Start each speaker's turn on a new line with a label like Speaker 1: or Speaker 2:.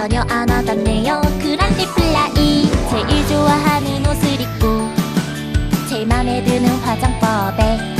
Speaker 1: 전혀 안 와닿네요. 그런 리플라이 제일 좋아하는 옷을 입고 제 맘에 드는 화장법에